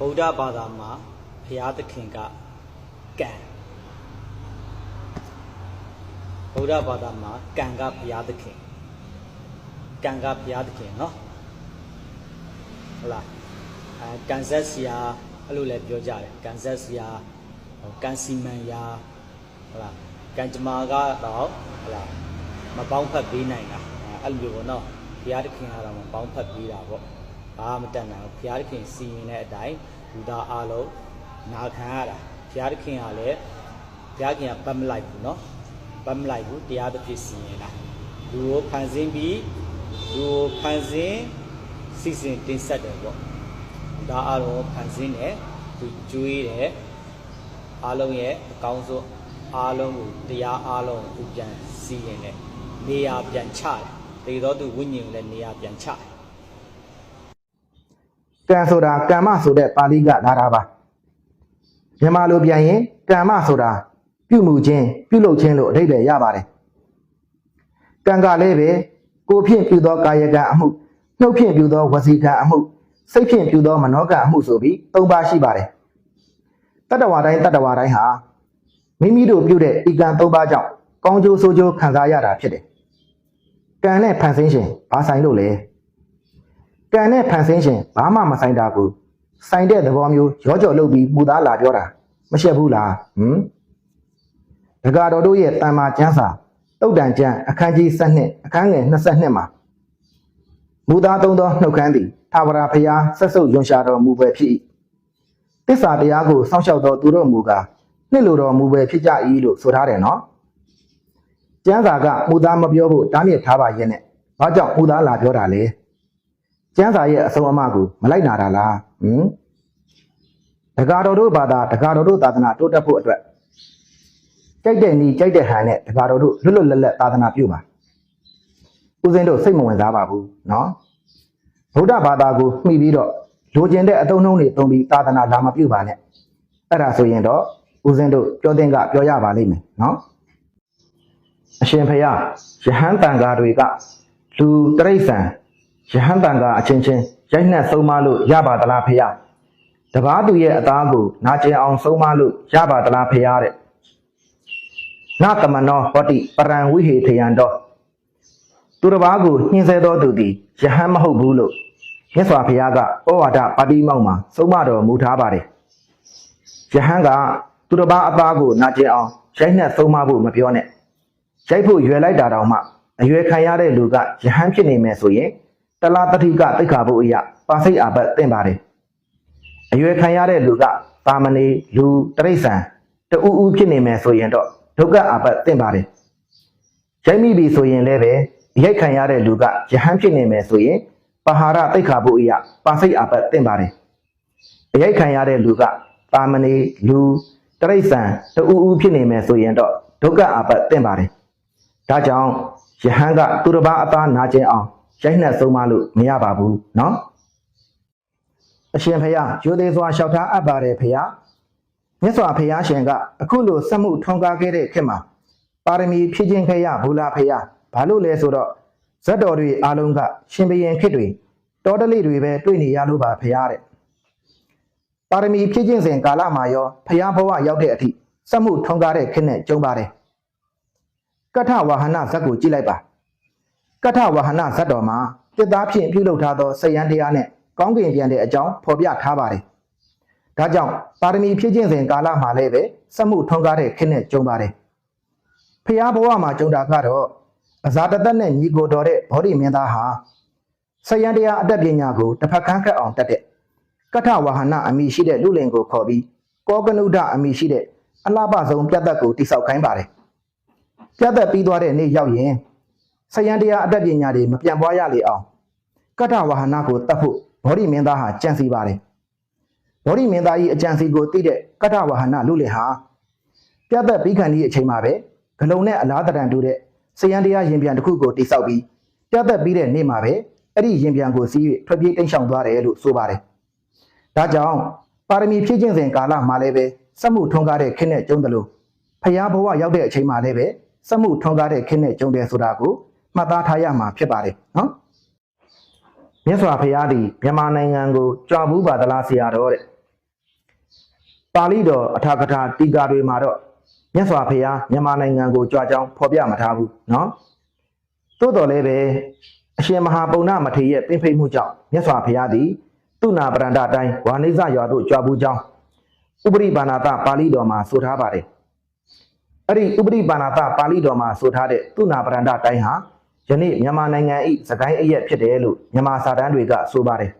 ဗုဒ္ဓဘာသာမှာဘုရားသခင်ကကံဗုဒ္ဓဘာသာမှာကံကဘုရားသခင်ကံကဘုရားသခင်เนาะဟုတ်လားအဲကံဆက်ဆရာအဲ့လိုလည်းပြောကြတယ်ကံဆက်ဆရာဟိုကံစီမံရာဟုတ်လားကံကြမ္မာကတော့ဟုတ်လားမပေါင်းဖက်ပေးနိုင်တာအဲအဲ့လိုပေါ့เนาะဘုရားသခင်ကတော့မပေါင်းဖက်ပေးတာပေါ့ ဘာမှမတတ်နိုင်ဘူးဘုရားသခင်စီရင်တဲ့အတိုင်းလူသားအလုံးနာခံရတာဘုရားသခင်ကလည်းဘုရားခင်ကပတ်မလိုက်ဘူးเนาะပတ်မလိုက်ဘူးတရားသဖြင့်စီရင်တာလူကိုဖန်ဆင်းပြီးလူကိုဖန်ဆင်းစီစဉ်တင်ဆက်တယ်ပေါ့ဒါအလုံးဖန်ဆင်းတယ်သူကျွေးတယ်အားလုံးရဲ့အကောင်းဆုံးအားလုံးကိုတရားအားလုံးကိုသူပြန်စီရင်တယ်နေရာပြန်ချတယ်တေတော်သူဝိညာဉ်ကိုလည်းနေရာပြန်ချတယ် ကံဆိုတာကမ္မဆိုတဲ့ပါဠိကလာတာပါမြန်မာလိုပြန်ရင်ကမ္မဆိုတာပြုမှုခြင်းပြုလုပ်ခြင်းလို့အဓိပ္ပာယ်ရပါတယ်ကံကလည်းပဲကိုယ်ဖြင့်ပြုသောကာယကံအမှုနှုတ်ဖြင့်ပြုသောဝစီကံအမှုစိတ်ဖြင့်ပြုသောမနောကံအမှုဆိုပြီး၃ပါးရှိပါတယ်တတ္တဝါတိုင်းတတ္တဝါတိုင်းဟာမိမိတို့ပြုတဲ့ဤကံ၃ပါးကြောင့်ကောင်းကျိုးဆိုးကျိုးခံစားရတာဖြစ်တယ်ကံနဲ့ဖန်ဆင်းရှင်ဘာဆိုင်လို့လဲ ကံနဲ့ဖန်ဆင်းရှင်ဘာမှမဆိုင်တာကိုဆိုင်တဲ့သဘောမျိုးရောကြော်လုပ်ပြီးမူသားလာပြောတာမရှက်ဘူးလားဟမ်ဒဂါတော်တို့ရဲ့တန်မာကျမ်းစာတုတ်တန်ကျမ်းအခန်းကြီး7အခန်းငယ်22မှာမူသားသုံးသောနှုတ်ခမ်းသည်သာဝရဖျားဆက်စုပ်ယွန်ရှာတော်မူပဲဖြစ်၏တစ္ဆာတရားကိုစောင့်ရှောက်တော်သူတို့မူကားနှစ်လိုတော်မူပဲဖြစ်ကြ၏လို့ဆိုထားတယ်နော်ကျမ်းစာကမူသားမပြောဖို့တားမြစ်ထားပါရဲ့နဲ့ဘာကြောင့်မူသားလာပြောတာလဲ ကျမ်းစာရဲ့အဆုံးအမကိုမလိုက်နာတာလားဟမ်တက္ကတော်တို့ဘာသာတက္ကတော်တို့သာသနာတိုးတက်ဖို့အတွက်ကြိုက်တဲ့နီးကြိုက်တဲ့ဟန်နဲ့တက္ကတော်တို့လွတ်လွတ်လပ်လပ်သာသနာပြုပါဦးဇင်းတို့စိတ်မဝင်စားပါဘူးเนาะဗုဒ္ဓဘာသာကိုမှီပြီးတော့လိုချင်တဲ့အတုံးနှုံးတွေတုံးပြီးသာသနာလာမပြုပါနဲ့အဲ့ဒါဆိုရင်တော့ဦးဇင်းတို့ပြောတဲ့ကပြောရပါလိမ့်မယ်เนาะအရှင်ဖယားယဟန်တန်ဃာတွေကလူတရိษံ ယဟန်တန်ကအချင်းချင်းရိုက်နှက်ဆုံးမလို့ရပါသလားဖေယတပားသူရဲ့အသားကိုနာကျင်အောင်ဆုံးမလို့ရပါသလားဖေယတဲ့နတမနောဟောတိပရံဝိဟေထယံတော့သူတစ်ပါးကိုညှင်းဆဲတော်သူသည်ယဟန်မဟုတ်ဘူးလို့မြတ်စွာဘုရားကဩဝါဒပါတိမောက်မှာဆုံးမတော်မူထားပါတယ်ယဟန်ကသူတစ်ပါးအသားကိုနာကျင်အောင်ရိုက်နှက်ဆုံးမဖို့မပြောနဲ့ရိုက်ဖို့ရွယ်လိုက်တာတောင်မှအရွယ်ခံရတဲ့လူကယဟန်ဖြစ်နေမယ်ဆိုရင် တလားတတိကတိခါဖို့အရာပါစိတ်အာဘတ်တင်ပါတယ်အရွယ်ခံရတဲ့လူကတာမဏေလူတရိษံတူးဦးဖြစ်နေမယ်ဆိုရင်တော့ဒုက္ခအာဘတ်တင်ပါတယ်ရိုက်မိပြီဆိုရင်လည်းပဲရိုက်ခံရတဲ့လူကယဟန်ဖြစ်နေမယ်ဆိုရင်ပဟာရတိခါဖို့အရာပါစိတ်အာဘတ်တင်ပါတယ်အရိုက်ခံရတဲ့လူကတာမဏေလူတရိษံတူးဦးဖြစ်နေမယ်ဆိုရင်တော့ဒုက္ခအာဘတ်တင်ပါတယ်ဒါကြောင့်ယဟန်ကသူတစ်ပါးအသားနာကျင်အောင် ရိုက်နှက်ဆုံးမလို့မရပါဘူးနော်အရှင်ဖယားရိုသေစွာလျှောက်ထားအပ်ပါတယ်ဖယားမြတ်စွာဘုရားရှင်ကအခုလိုစက်မှုထွန်းကားခဲ့တဲ့ခေတ်မှာပါရမီဖြည့်ခြင်းခဲ့ရဘူးလားဖယားဘာလို့လဲဆိုတော့ဇတ်တော်တွေအားလုံးကရှင်ဘရင်ခေတ်တွေတော်တလိတွေပဲတွေ့နေရလို့ပါဖယားတဲ့ပါရမီဖြည့်ခြင်းစဉ်ကာလမှာရောဖယားဘဝရောက်တဲ့အထိစက်မှုထွန်းကားတဲ့ခေတ်နဲ့ကျုံပါတယ်ကထဝါဟနဇတ်ကိုကြည့်လိုက်ပါ ကထဝဟနဇတ်တော်မှာတစ်သားဖြင့်ပြုလုပ်ထားသောစယံတရားနဲ့ကောင်းကင်ပြန်တဲ့အကြောင်းဖော်ပြထားပါတယ်။ဒါကြောင့်ပါရမီဖြည့်ခြင်းစဉ်ကာလမှာလည်းပဲစက်မှုထွန်းကားတဲ့ခေတ်နဲ့ကြုံပါတယ်။ဖျားဘဝမှာကြုံတာကတော့အဇာတသက်နဲ့ညီကိုတော်တဲ့ဗောဓိမင်းသားဟာစယံတရားအတတ်ပညာကိုတစ်ဖက်ခန်းခတ်အောင်တတ်တဲ့ကထဝဟနအမိရှိတဲ့လူလင်ကိုခေါ်ပြီးကောကနုဒအမိရှိတဲ့အလှပဆုံးပြတ်သက်ကိုတိဆောက်ခိုင်းပါတယ်။ပြတ်သက်ပြီးသွားတဲ့နေ့ရောက်ရင် ဆယံတရားအတတ်ပညာတွေမပြန့်ပွားရလေအောင်ကတ္ထဝဟနာကိုတတ်ဖို့ဗောဓိမင်းသားဟာကြံစီပါတယ်ဗောဓိမင်းသားကြီးအကြံစီကိုသိတဲ့ကတ္ထဝဟနာလူလေဟာပြတ်သက်ပြီးခံဒီအချိန်မှာပဲဂလုံနဲ့အလားတရံတူတဲ့ဆယံတရားရင်ပြန်တစ်ခုကိုတိစောက်ပြီးပြတ်သက်ပြီးတဲ့နေ့မှာပဲအဲ့ဒီရင်ပြန်ကိုစီး၍ထွက်ပြေးတိမ်းရှောင်သွားတယ်လို့ဆိုပါတယ်ဒါကြောင့်ပါရမီဖြည့်ခြင်းစဉ်ကာလမှာလည်းပဲစက်မှုထွန်းကားတဲ့ခင်းနဲ့ကျုံတယ်လို့ဖျားဘဝရောက်တဲ့အချိန်မှာလည်းပဲစက်မှုထွန်းကားတဲ့ခင်းနဲ့ကျုံတယ်ဆိုတာကို မှတ်သားထားရမှာဖြစ်ပါတယ်နော်မြတ်စွာဘုရားသည်မြန်မာနိုင်ငံကိုကြွားဘူးပါသလားဆရာတော်တဲ့ပါဠိတော်အထာကထာတီကာတွေမှာတော့မြတ်စွာဘုရားမြန်မာနိုင်ငံကိုကြွားကြောင်းဖော်ပြမထားဘူးနော်သို့တော်လည်းပဲအရှင်မဟာပုံဏမထေရရဲ့ပြင့်ဖိတ်မှုကြောင့်မြတ်စွာဘုရားသည်သူနာပရန္တအတိုင်းဝါနိဇရွာသို့ကြွားဘူးကြောင်းဥပရိပါဏာတပါဠိတော်မှာဆိုထားပါတယ်အဲ့ဒီဥပရိပါဏာတပါဠိတော်မှာဆိုထားတဲ့သူနာပရန္တအတိုင်းဟာ ယနေ့မြန်မာနိုင်ငံ၏စကိုင်းအရက်ဖြစ်တယ်လို့မြန်မာစာတမ်းတွေကဆိုပါတယ်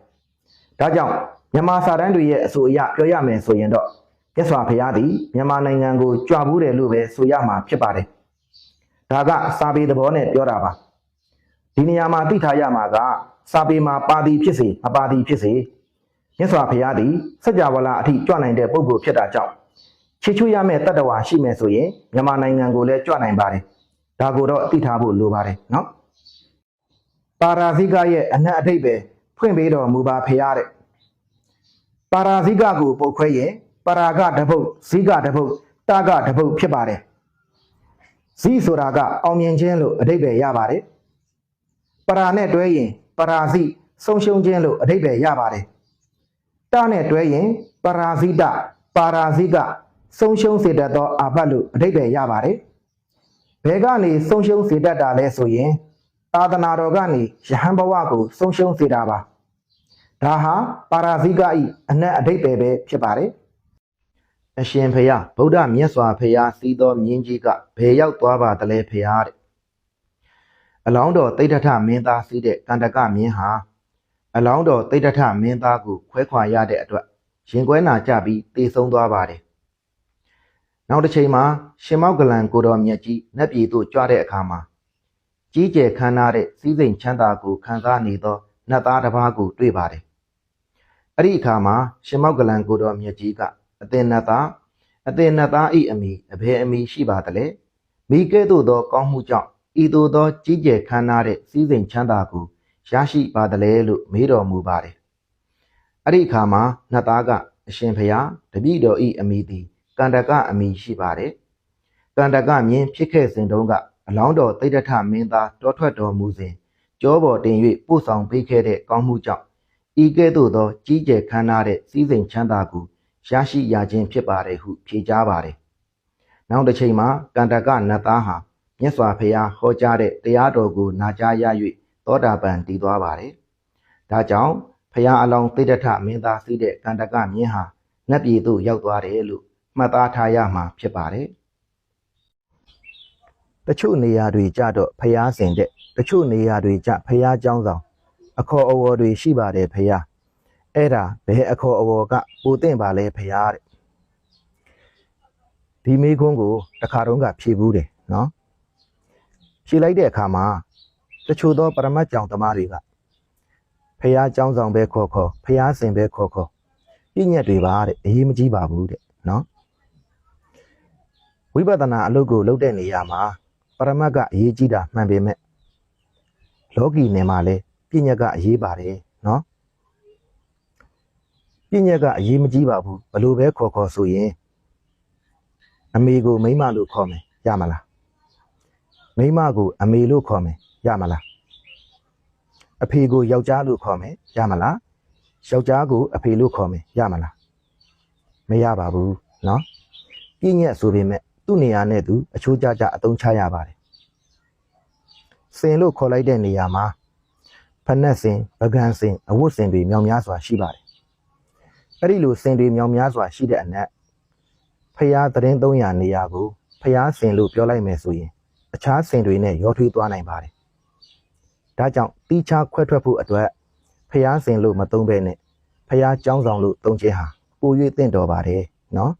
ဒါကြောင့်မြန်မာစာတမ်းတွေရဲ့အဆိုအရပြောရမယ်ဆိုရင်တော့မြတ်စွာဘုရားသည်မြန်မာနိုင်ငံကိုကြွဘူးတယ်လို့ပဲဆိုရမှာဖြစ်ပါတယ်။ဒါကစာပေသဘောနဲ့ပြောတာပါ။ဒီနေရာမှာသိထားရမှာကစာပေမှာပါသည်ဖြစ်စေမပါသည်ဖြစ်စေမြတ်စွာဘုရားသည်စัจ java လာအထိကြွနိုင်တဲ့ပုဂ္ဂိုလ်ဖြစ်တာကြောင့်ချစ်ချွရမယ့်တတ္တဝါရှိမယ်ဆိုရင်မြန်မာနိုင်ငံကိုလည်းကြွနိုင်ပါတယ်။ ဒါကိုတော့သိထားဖို့လိုပါတယ်နော်။ပါရာဇိကရဲ့အနတ်အတိတ်ပဲဖွင့်ပေးတော်မူပါဖရာတဲ့။ပါရာဇိကကိုပုတ်ခွဲရင်ပရာဂတပုတ်ဇိကတပုတ်တာဂတပုတ်ဖြစ်ပါတယ်ဇိဆိုတာကအောင်မြင်ခြင်းလို့အဓိပ္ပာယ်ရပါတယ်ပရာနဲ့တွဲရင်ပရာဇိဆုံးရှုံးခြင်းလို့အဓိပ္ပာယ်ရပါတယ်တနဲ့တွဲရင်ပရာဇိတပါရာဇိကဆုံးရှုံးစေတတ်သောအာဘတ်လို့အဓိပ္ပာယ်ရပါတယ် ဘယ်ကနေဆုံးရှုံးစေတတ်တာလဲဆိုရင် သာသနာတော်ကနေယဟန်ဘဝကို ဆုံးရှုံးစေတာပါဒါဟာပါရာဇိကဤအနက်အဓိပ္ပာယ်ပဲဖြစ်ပါတယ်အရှင်ဖျားဗုဒ္ဓမြတ်စွာဘုရားစီးတော်မြင်းကြီးကဘယ်ရောက်သွားပါတလဲဖျားတဲ့အလောင်းတော်တိဋ္ဌထမင်းသားစီးတဲ့ကန္တကမင်းဟာအလောင်းတော်တိဋ္ဌထမင်းသားကိုခွဲခွာရတဲ့အတွက်ရင်ကွဲနာကြပြီးတေဆုံးသွားပါတယ် နောက်တစ်ချိန်မှာရှင်မောက်ကလန်ကိုတော်မြတ်ကြီးနတ်ပြည်သို့ကြွတဲ့အခါမှာကြီးကျယ်ခမ်းနားတဲ့စည်းစိမ်ချမ်းသာကိုခံစားနေသောနတ်သားတစ်ပါးကိုတွေ့ပါတယ်အဲ့ဒီအခါမှာရှင်မောက်ကလန်ကိုတော်မြတ်ကြီးကအသင်နတ်သားအသင်နတ်သားဤအမိအဘယ်အမိရှိပါသလဲမိကဲ့သို့သောကောင်းမှုကြောင့်ဤသို့သောကြီးကျယ်ခမ်းနားတဲ့စည်းစိမ်ချမ်းသာကိုရရှိပါသလဲလို့မေးတော်မူပါတယ်အဲ့ဒီအခါမှာနတ်သားကအရှင်ဖျားတပည့်တော်ဤအမိသည်က န္တကအမိရှိပါတယ်ကန္တကမြင်ဖြစ်ခဲ့စဉ်တုန်းကအလောင်းတော်တိဋ္ဌထမင်းသားတောထွက်တော်မူစဉ်ကြောပေါ်တင်၍ပို့ဆောင်ပေးခဲ့တဲ့ကောင်းမှုကြောင့်ဤကဲ့သို့သောကြီးကျယ်ခမ်းနားတဲ့စည်းစိမ်ချမ်းသာကိုရရှိရခြင်းဖြစ်ပါတယ်ဟုဖြေကြားပါတယ်။နောက်တစ်ချိန်မှာကန္တကနတ်သားဟာမြတ်စွာဘုရားဟောကြားတဲ့တရားတော်ကိုနာကြားရ၍သောတာပန်တည်သွားပါတယ်။ဒါကြောင့်ဘုရားအလောင်းသိတ္တထမင်းသားစီးတဲ့ကန္တကမြင်းဟာနတ်ပြည်သို့ရောက်သွားတယ်လို့ မှတ်သားထားရမှာဖြစ်ပါတယ်။တချို့နေရာတွေကြတော့ဘုရားစင်တဲ့တချို့နေရာတွေကြဘုရားကျောင်းဆောင် အခေါ်အဝေါ်တွေရှိပါတယ်ဖះအဲ့ဒါဘယ်အခေါ်အဝေါ်ကပိုတင့်ပါလဲဖះတဲ့ဒီမေးခွန်းကိုတခါတုန်းကဖြေဘူးတယ်နော်ဖြေလိုက်တဲ့အခါမှာတချို့သောပရမတ်ကြောင်သမားတွေကဖះเจ้าဆောင်ပဲခေါ်ခေါ်ဖះစင်ပဲခေါ်ခေါ်ပြည့်ညက်တွေပါတဲ့အရေးမကြီးပါဘူးတဲ့နော် ဝိပဿနာအလုပ်ကိုလုပ်တဲ့နေရာမှာပရမတ်ကအရေးကြီးတာမှန်ပေမဲ့လောကီနယ်မှာလည်းပြည့်ညက်ကအရေးပါတယ်နော်ပြည့်ညက်ကအရေးမကြီးပါဘူးဘလို့ပဲခေါ်ခေါ်ဆိုရင်အမေကိုမိန်းမလို့ခေါ်မယ်ရမလားမိန်းမကိုအမေလို့ခေါ်မယ်ရမလားအဖေကိုယောက်ျားလို့ခေါ်မယ်ရမလားယောက်ျားကိုအဖေလို့ခေါ်မယ်ရမလားမရပါဘူးနော်ပြည့်ညက်ဆိုပေမဲ့ သူ့နေရာနဲ့သူအချိုးကျကျအသုံးချရပါတယ်စင်လို့ခေါ်လိုက်တဲ့နေရာမှာဖနက်စင်ပကံစင်အဝတ်စင်တွေမြောင်များစွာရှိပါတယ်အဲ့ဒီလိုစင်တွေမြောင်များစွာရှိတဲ့အနက်ဖျားသတင်း300နေရာကိုဖျားစင်လို့ပြောလိုက်မယ်ဆိုရင်အခြားစင်တွေနဲ့ရောထွေးသွားနိုင်ပါတယ်ဒါကြောင့်တီးခြားခွဲထွက်ဖို့အတွက်ဖျားစင်လို့မသုံးဘဲနဲ့ဖျားကြောင်းဆောင်လို့သုံးခြင်းဟာပို၍တင့်တော်ပါတယ်နော်